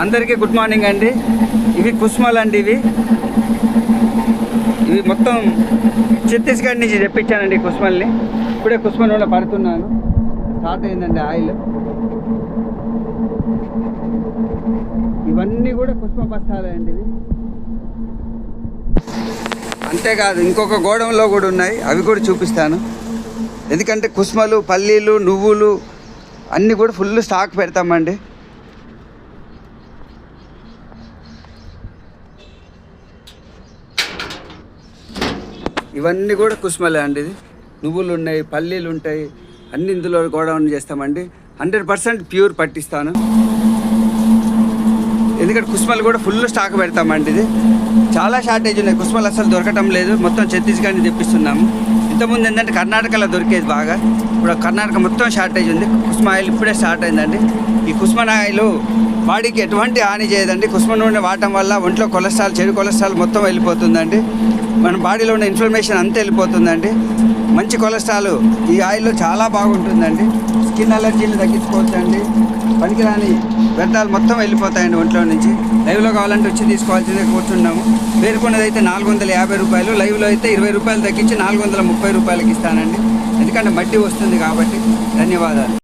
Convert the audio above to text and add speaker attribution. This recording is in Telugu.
Speaker 1: అందరికీ గుడ్ మార్నింగ్ అండి. ఇవి కుస్మాలు అండి ఇవి. ఇవి మొత్తం ఛత్తీస్గఢ్ నుంచి తెప్పించానండి కుష్మల్ని కుస్మల్ని. ఇప్పుడే కుస్మ పడుతున్నాను. స్టార్ట్ అయిందండి ఆయిల్. ఇవన్నీ కూడా కుష్మ బస్తాలే అండి ఇవి. అంతేకాదు ఇంకొక గోడంలో కూడా ఉన్నాయి. అవి కూడా చూపిస్తాను. ఎందుకంటే కుస్మలు పల్లీలు నువ్వులు అన్నీ కూడా ఫుల్ స్టాక్ పెడతామండి. ఇవన్నీ కూడా కుసుమలే అండి ఇది. నువ్వులు ఉన్నాయి పల్లీలు ఉంటాయి అన్ని ఇందులో గోడౌన్ చేస్తామండి. హండ్రెడ్ పర్సెంట్ ప్యూర్ పట్టిస్తాను. ఎందుకంటే కుస్మలు కూడా ఫుల్ స్టాక్ పెడతామండి ఇది. చాలా షార్టేజ్ ఉన్నాయి. కుస్మలు అసలు దొరకటం లేదు. మొత్తం ఛత్తీస్గఢ్ తెప్పిస్తున్నాము. ఇంతకుముందు ఏంటంటే కర్ణాటకలో దొరికేది బాగా. ఇప్పుడు కర్ణాటక మొత్తం షార్టేజ్ ఉంది. కుస్మ ఆయిల్ ఇప్పుడే స్టార్ట్ అయిందండి. ఈ కుస్మన్ ఆయిల్ బాడీకి ఎటువంటి హాని చేయదండి. కుస్మ నూనె వాడటం వల్ల ఒంట్లో కొలెస్ట్రాల్ చెడు కొలెస్ట్రాల్ మొత్తం వెళ్ళిపోతుందండి. మన బాడీలో ఉన్న ఇన్ఫ్లమేషన్ అంతా వెళ్ళిపోతుందండి. మంచి కొలెస్ట్రాల్ ఈ ఆయిల్లో చాలా బాగుంటుందండి. స్కిన్ అలర్జీలు తగ్గించుకోవచ్చండి. పనికిరాని వ్యర్థాలు మొత్తం వెళ్ళిపోతాయండి ఒంట్లో నుంచి. లైవ్లో కావాలంటే వచ్చి తీసుకోవాల్సిందే కూర్చున్నాము. పేర్కొన్నది అయితే నాలుగు వందల యాభై రూపాయలు. లైవ్లో అయితే ఇరవై రూపాయలు తగ్గించి నాలుగు వందల ముప్పై రూపాయలకి ఇస్తానండి. ఎందుకంటే మట్టి వస్తుంది కాబట్టి. ధన్యవాదాలు.